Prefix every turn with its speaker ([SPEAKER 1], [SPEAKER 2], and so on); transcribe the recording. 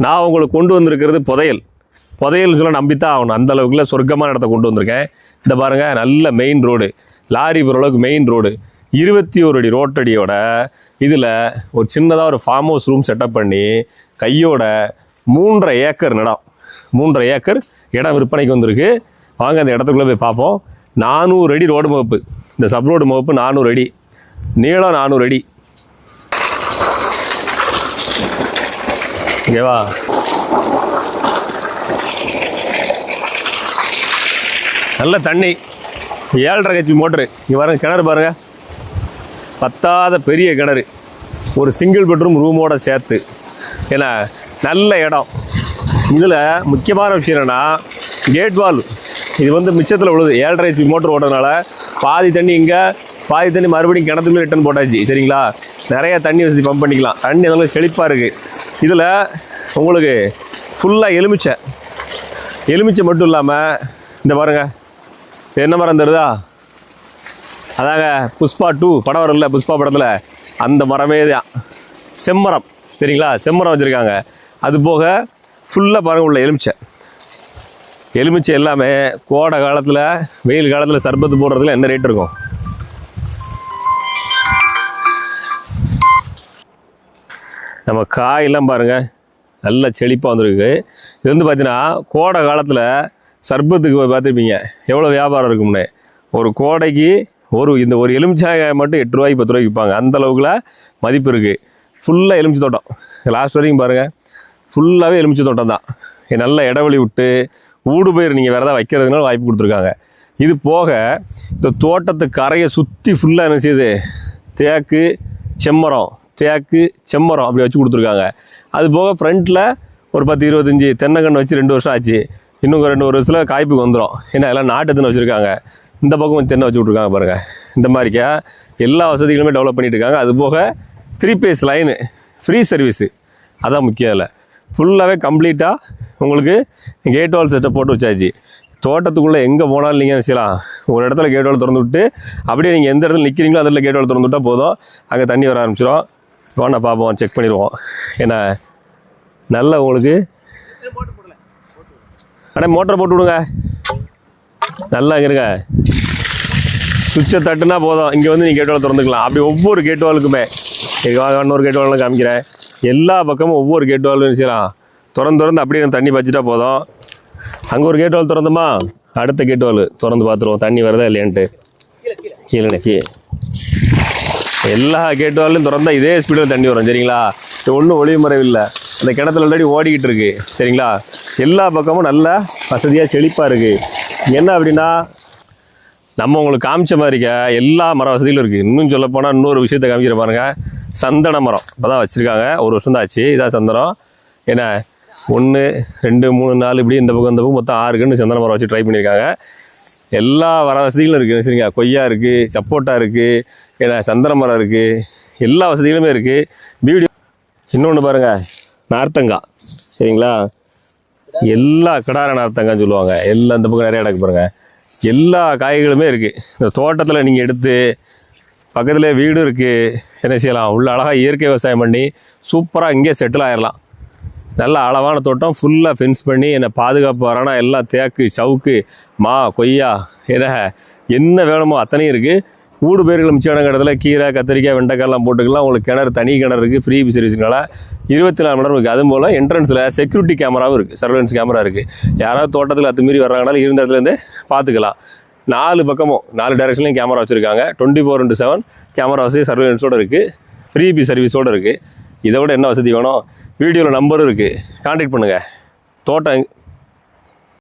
[SPEAKER 1] நான் உங்களுக்கு கொண்டு வந்திருக்கிறது புதையல். புதையல் சொல்ல நம்பித்தான் ஆகணும். அந்த அளவுக்குள்ள சொர்க்கமான இடத்த கொண்டு வந்திருக்கேன். இந்த பாருங்கள் நல்ல மெயின் ரோடு லாரி போகிற அளவுக்கு மெயின் ரோடு இருபத்தி ஒரு அடி ரோட்டடியோட இதில் ஒரு சின்னதாக ஒரு ஃபார்ம் ஹவுஸ் ரூம் செட்டப் பண்ணி கையோட மூன்றரை ஏக்கர் நிலம். மூன்றரை ஏக்கர் இடம் விற்பனைக்கு வந்திருக்கு. வாங்க அந்த இடத்துக்குள்ளே போய் பார்ப்போம். நானூறு அடி ரோடு முகப்பு. இந்த சப் ரோடு முகப்பு நானூறு அடி. நீளம் நானூறு அடி. ஓகேவா நல்ல தண்ணி. ஏழரை ஹெச்பி மோட்ரு. இங்கே பாருங்க கிணறு பாருங்கள் பத்தாத பெரிய கிணறு. ஒரு சிங்கிள் பெட்ரூம் ரூமோட சேர்த்து. ஏன்னா நல்ல இடம். இதில் முக்கியமான விஷயம் என்னென்னா கேட் வால் இது வந்து மிச்சத்தில் உள்ளது ஏழரை ஹெச்பி மோட்டர் ஓடுறதுனால பாதி தண்ணி இங்கே பாதி தண்ணி மறுபடியும் கிணத்துக்குள்ளே ரிட்டர்ன் போட்டாச்சு. சரிங்களா? நிறைய தண்ணி வசதி பம்ப் பண்ணிக்கலாம். தண்ணி அதெல்லாம் செழிப்பாக இருக்குது இதில் உங்களுக்கு ஃபுல்லாக எலுமிச்சை. எலுமிச்சை மட்டும் இல்லாமல் இந்த பாருங்க. என்ன மரம் தருதா அதாங்க புஷ்பா டூ படம் வரும்ல புஷ்பா படத்தில். அந்த மரமே தான். செம்மரம். சரிங்களா? செம்மரம் வச்சுருக்காங்க. அது போக ஃபுல்லாக பாருங்க உள்ள எலுமிச்சை. எலுமிச்சை எல்லாமே கோடை காலத்தில் வெயில் காலத்தில் சர்பத்து போடுறதுல என்ன ரேட் இருக்கும்? நம்ம காயெல்லாம் பாருங்கள் நல்ல செழிப்பாக வந்திருக்கு. இது வந்து பார்த்தீங்கன்னா கோடை காலத்தில் சர்பத்துக்கு பார்த்துருப்பீங்க. எவ்வளோ வியாபாரம் இருக்கும்னு. ஒரு கோடைக்கு ஒரு இந்த ஒரு எலுமிச்சாய் மட்டும் எட்டு ரூபாய்க்கு பத்து ரூபாய்க்கு விற்பாங்க. அந்த அளவுக்குல மதிப்பு இருக்குது ஃபுல்லாக எலுமிச்சை தோட்டம். லாஸ்ட் வரைக்கும் பாருங்கள் ஃபுல்லாகவே எலுமிச்சை தோட்டம் தான். நல்ல இடைவெளி விட்டு ஊடு பயிர் நீங்கள் வேறு ஏதாவது வைக்கிறதுனால வாய்ப்பு கொடுத்துருக்காங்க. இது போக இந்த தோட்டத்து கரையை சுற்றி ஃபுல்லாக என்ன செய்யுது? தேக்கு செம்மரம். தேக்கு செம்மரம் அப்படி வச்சு கொடுத்துருக்காங்க. அது போக ஃப்ரண்ட்டில் ஒரு பத்து இருபத்தஞ்சி தென்னங்கன்று வச்சு ரெண்டு வருஷம் ஆச்சு. இன்னும் ரெண்டு ஒரு வருஷத்தில் காய்ப்புக்கு வந்துடும் ஏன்னா எல்லாம் நாட்டு தென்னை வச்சுருக்காங்க. இந்த பக்கம் தென்னை வச்சு விட்ருக்காங்க பாருங்கள் இந்த மாதிரிக்கா எல்லா வசதிகளுமே டெவலப் பண்ணிட்டு இருக்காங்க. அது போக three phase line free service அதான் முக்கியம் இல்லை ஃபுல்லாகவே கம்ப்ளீட்டாக உங்களுக்கு கேட் வால் செட்டை போட்டு வச்சாச்சு. தோட்டத்துக்குள்ளே எங்கே போனாலும் நீங்கள் செய்யலாம்? ஒரு இடத்துல கேட் வால் திறந்து விட்டு அப்படியே நீங்கள் எந்த இடத்துல நிற்கிறீங்களோ அதில் கேட் வால் திறந்து விட்டால் போதும். அங்கே தண்ணி வர ஆரம்பிச்சிடும் வாண்ணா பார்ப்போம் செக் பண்ணிடுவோம். ஏன்னா நல்ல உங்களுக்கு. அண்ணா மோட்டர் போட்டு விடுங்க. நல்லா இங்கே இருங்க. சுவிட்சை தட்டுனா போதும். இங்கே வந்து நீங்கள் கேட் திறந்துக்கலாம். அப்படி ஒவ்வொரு கேட் வாலுக்குமே வாங்க இன்னொரு கேட்வாலுமே காமிக்கிறேன். எல்லா பக்கமும் ஒவ்வொரு கேட்டுவாலும் செய்யலாம். திறந்து திறந்து அப்படியே தண்ணி பச்சிட்டா போதும். அங்கே ஒரு கேட் வால் திறந்தோமா? அடுத்த கேட் வால் திறந்து பார்த்துருவோம். தண்ணி வருதா இல்லையான்ட்டு. கீழே கீழே. எல்லா கேட் வாலும் இதே ஸ்பீடில் தண்ணி வரும் சரிங்களா? இது ஒன்றும் ஒளிவு இல்லை அந்த கிணத்துல ஆல்ரெடி ஓடிக்கிட்டு இருக்கு சரிங்களா? எல்லா பக்கமும் நல்ல வசதியாக செழிப்பாக இருக்குது என்ன அப்படின்னா நம்ம உங்களுக்கு காமிச்ச மாதிரிக்க எல்லா மர வசதியிலும் இருக்குது இன்னும் சொல்லப்போனால் இன்னொரு விஷயத்த காமிக்கிற பாருங்க. சந்தன மரம். இப்போ தான் வச்சுருக்காங்க. ஒரு வருஷம் தான் ஆச்சு. இதான் சந்தனம். ஏன்னா ஒன்று ரெண்டு மூணு நாலு இப்படி இந்த பக்கம் இந்த பக்கம் மொத்தம் ஆறு கன்று சந்தன மரம் வச்சு ட்ரை பண்ணியிருக்காங்க. எல்லா வர வசதிகளும் இருக்குது சரிங்க கொய்யா இருக்குது சப்போட்டா இருக்குது ஏன்னா சந்தன மரம் இருக்குது எல்லா வசதிகளுமே இருக்குது வீடியோ இன்னொன்று பாருங்கள் நார்த்தங்காய் சரிங்களா? எல்லா கிடார நார்த்தங்கான்னு சொல்லுவாங்க. எல்லா இந்த பக்கம் நிறைய இடக்கு பாருங்கள் எல்லா காய்களுமே இருக்குது இந்த தோட்டத்தில் நீங்கள் எடுத்து பக்கத்துலேயே வீடு இருக்குது என்ன செய்யலாம்? உள்ள அழகாக இயற்கை விவசாயம் பண்ணி சூப்பராக இங்கே செட்டில் ஆயிடலாம் நல்ல அளவான தோட்டம் ஃபுல்லாக ஃபென்ஸ் பண்ணி என்னை பாதுகாப்பு வரானா எல்லாம் தேக்கு சவுக்கு மா கொய்யா எதை என்ன வேணுமோ அத்தனையும் இருக்குது ஊடு பேர்கள் மிச்சமான இடத்துல கீரை கத்திரிக்காய் வெண்டைக்காய்லாம் போட்டுக்கலாம். உங்களுக்கு கிணறு தனி கிணறு இருக்குது ஃப்ரீ சர்வீஸ்னால இருபத்தி நாலு மணி நேரம் இருக்குது அதுவும் போல் என்ட்ரன்ஸில் செக்யூரிட்டி கேமராவும் இருக்குது சர்வேலன்ஸ் கேமரா இருக்குது யாராவது தோட்டத்தில் அத்துமீறி வர்றாங்கனாலும் இருந்த இடத்துலேருந்தே பார்த்துக்கலாம் நாலு பக்கமும் நாலு டைரக்ஷன்லையும் கேமரா வச்சுருக்காங்க. Twenty four into seven camera வசதி சர்வேலன்ஸோடு இருக்குது ஃப்ரீபி சர்வீஸோடு இருக்குது இதை விட என்ன வசதி வேணும்? வீடியோவில் நம்பரும் இருக்குது காண்டாக்ட் பண்ணுங்கள் தோட்டம்